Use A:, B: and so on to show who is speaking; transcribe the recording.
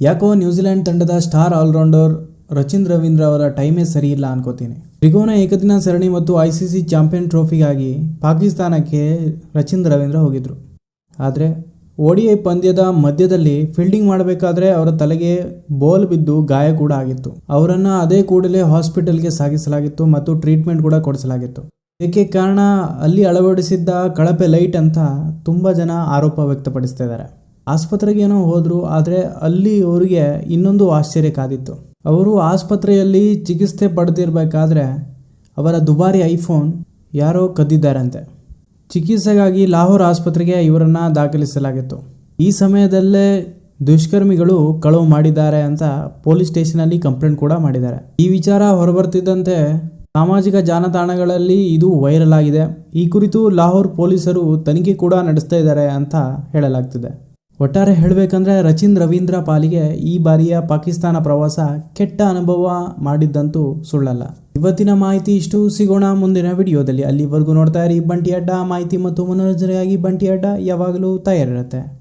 A: ಯಾಕೋ ನ್ಯೂಜಿಲೆಂಡ್ ತಂಡದ star allrounder Rachin Ravindra ಅವರ ಟೈಮೇ ಸರಿ ಇಲ್ಲ ಅನ್ಕೋತೀನಿ. ತ್ರಿಕೋನ ಏಕದಿನ ಸರಣಿ ಮತ್ತು ಐ ಸಿ ಸಿ ಚಾಂಪಿಯನ್ ಟ್ರೋಫಿಗಾಗಿ ಪಾಕಿಸ್ತಾನಕ್ಕೆ ರಚಿನ್ ರವೀಂದ್ರ ಹೋಗಿದ್ರು. ಆದರೆ ಐ ಪಂದ್ಯದ ಮಧ್ಯದಲ್ಲಿ ಫೀಲ್ಡಿಂಗ್ ಮಾಡಬೇಕಾದ್ರೆ ಅವರ ತಲೆಗೆ ಬೋಲ್ ಬಿದ್ದು ಗಾಯ ಕೂಡ ಆಗಿತ್ತು. ಅವರನ್ನು ಅದೇ ಕೂಡಲೇ ಹಾಸ್ಪಿಟಲ್ಗೆ ಸಾಗಿಸಲಾಗಿತ್ತು ಮತ್ತು ಟ್ರೀಟ್ಮೆಂಟ್ ಕೂಡ ಕೊಡಿಸಲಾಗಿತ್ತು. ಇದಕ್ಕೆ ಕಾರಣ? ಅಲ್ಲಿ ಅಳವಡಿಸಿದ್ದ ಕಳಪೆ ಲೈಟ್ ಅಂತ ತುಂಬ ಜನ ಆರೋಪ ವ್ಯಕ್ತಪಡಿಸ್ತಾ ಇದ್ದಾರೆ. ಆಸ್ಪತ್ರೆಗೇನೋ ಹೋದರು, ಆದರೆ ಅಲ್ಲಿ ಅವರಿಗೆ ಇನ್ನೊಂದು ಆಶ್ಚರ್ಯ ಕಾದಿತ್ತು. ಅವರು ಆಸ್ಪತ್ರೆಯಲ್ಲಿ ಚಿಕಿತ್ಸೆ ಪಡೆದಿರಬೇಕಾದ್ರೆ ಅವರ ದುಬಾರಿ ಐಫೋನ್ ಯಾರೋ ಕದ್ದಿದ್ದಾರಂತೆ. ಚಿಕಿತ್ಸೆಗಾಗಿ ಲಾಹೋರ್ ಆಸ್ಪತ್ರೆಗೆ ಇವರನ್ನು ದಾಖಲಿಸಲಾಗಿತ್ತು. ಈ ಸಮಯದಲ್ಲೇ ದುಷ್ಕರ್ಮಿಗಳು ಕಳವು ಮಾಡಿದ್ದಾರೆ ಅಂತ ಪೊಲೀಸ್ ಸ್ಟೇಷನಲ್ಲಿ ಕಂಪ್ಲೇಂಟ್ ಕೂಡ ಮಾಡಿದ್ದಾರೆ. ಈ ವಿಚಾರ ಹೊರಬರ್ತಿದ್ದಂತೆ ಸಾಮಾಜಿಕ ಜಾಲತಾಣಗಳಲ್ಲಿ ಇದು ವೈರಲ್ ಆಗಿದೆ. ಈ ಕುರಿತು ಲಾಹೋರ್ ಪೊಲೀಸರು ತನಿಖೆ ಕೂಡ ನಡೆಸ್ತಾ ಇದ್ದಾರೆ ಅಂತ ಹೇಳಲಾಗ್ತಿದೆ. ಒಟ್ಟಾರೆ ಹೇಳಬೇಕಂದ್ರೆ ರಚಿನ್ ರವೀಂದ್ರ ಪಾಲಿಗೆ ಈ ಬಾರಿಯ ಪಾಕಿಸ್ತಾನ ಪ್ರವಾಸ ಕೆಟ್ಟ ಅನುಭವ ಮಾಡಿದ್ದಂತೂ ಸುಳ್ಳಲ್ಲ. ಇವತ್ತಿನ ಮಾಹಿತಿ ಇಷ್ಟು. ಸಿಗೋಣ ಮುಂದಿನ ವಿಡಿಯೋದಲ್ಲಿ. ಅಲ್ಲಿವರೆಗೂ ನೋಡ್ತಾ ಇರಿ ಬಂಟಿ ಅಡ್ಡ. ಮಾಹಿತಿ ಮತ್ತು ಮನೋರಂಜನೆಗಾಗಿ ಬಂಟಿ ಅಡ್ಡ ಯಾವಾಗಲೂ ತಯಾರಿರುತ್ತೆ.